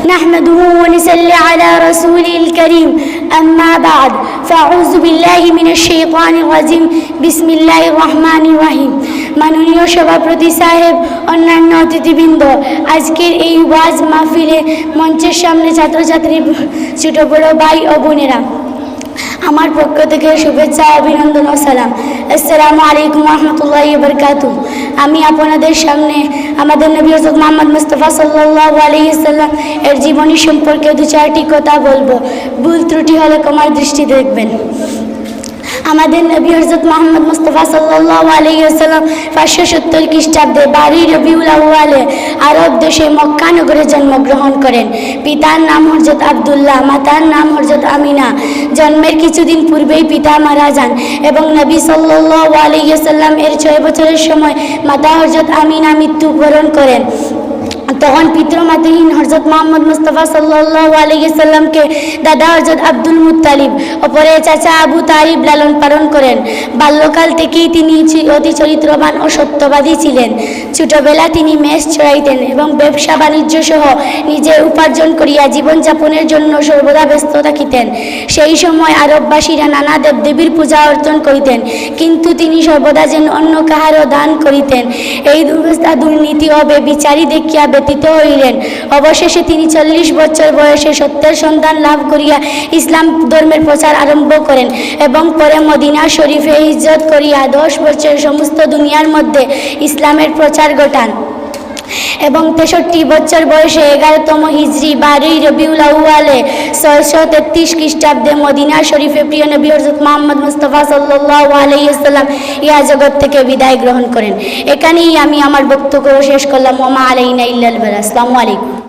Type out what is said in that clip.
نحمده ونصلي على رسوله الكريم أما بعد فأعوذ بالله من الشيطان الرجيم بسم الله الرحمن الرحيم মাননীয় সভাপতি সাহেব অন্যান্য অতিথিবৃন্দ আজকের এই ওয়াজ মাহফিলে মঞ্চের সামনে ছাত্রছাত্রী ছোট বড় ভাই ও বোনেরা আমার পক্ষ থেকে শুভেচ্ছা অভিনন্দন ও সালাম আসসালামু আলাইকুম রহমতুল্লাহ বরকাতু আমি আপনাদের সামনে আমাদের নবী হজরত মোহাম্মদ মুস্তফা সাল্লাহ আলহিসাল্লাম এর জীবনী সম্পর্কে দু চারটি কথা বলব। ভুল ত্রুটি হলে কমার দৃষ্টি দেখবেন। আমাদের নবী হজরত মোহাম্মদ মুস্তফা সাল্লাহ আলাইসাল্লাম পাঁচশো সত্তর খ্রিস্টাব্দে বাড়ি রবিউল আউ্বালে আরব দেশে মক্কা নগরে জন্মগ্রহণ করেন। পিতার নাম হরজত আবদুল্লাহ, মাতার নাম হরজত আমিনা। জন্মের কিছুদিন পূর্বেই পিতা মারা যান এবং নবী সাল্লাহ আলিয়াসাল্লাম এর ছয় বছরের সময় মাতা হজরত আমিনা মৃত্যুবরণ করেন। তখন পিতৃমাতৃহীন হজরত মোহাম্মদ মুস্তফা সাল্লাহ আলিয়াল্লামকে দাদা হজরত আব্দুল মুতালিব অপরে চাচা আবু তালিব লালন পালন করেন। বাল্যকাল থেকেই তিনি অতি চরিত্রবান ও সত্যবাদী ছিলেন। ছোটবেলা তিনি মেষ চড়াইতেন এবং ব্যবসা বাণিজ্য সহ নিজে উপার্জন করিয়া জীবনযাপনের জন্য সর্বদা ব্যস্ত থাকিতেন। সেই সময় আরববাসীরা নানা দেবদেবীর পূজা অর্চন করিতেন, কিন্তু তিনি সর্বদা যেন অন্য কাহারও দান করিতেন। এই দুর্বস্থা, দুর্নীতি ও বেবিচারী দেখিয়া ব্যতীত হইলেন। অবশেষে তিনি চল্লিশ বছর বয়সে সত্যের সন্ধান লাভ করিয়া ইসলাম ধর্মের প্রচার আরম্ভ করেন এবং পরে মদিনা শরীফে ইজ্জত করিয়া দশ বছর সমস্ত দুনিয়ার মধ্যে ইসলামের প্রচার ঘটান। এবং তেষট্টি বছর বয়সে এগারোতম হিজড়ি বারোই রবিউল আউয়ালে ছয়শো তেত্রিশ খ্রিস্টাব্দে মদিনা শরীফে প্রিয় নবী হজরত মোহাম্মদ মুস্তফা সাল্লাহ আলাইসাল্লাম ইয়া জগৎ থেকে বিদায় গ্রহণ করেন। এখানেই আমি আমার বক্তব্য শেষ করলাম। মোমা আলাইনা ইল্লাল। আসসালামু আলাইকুম।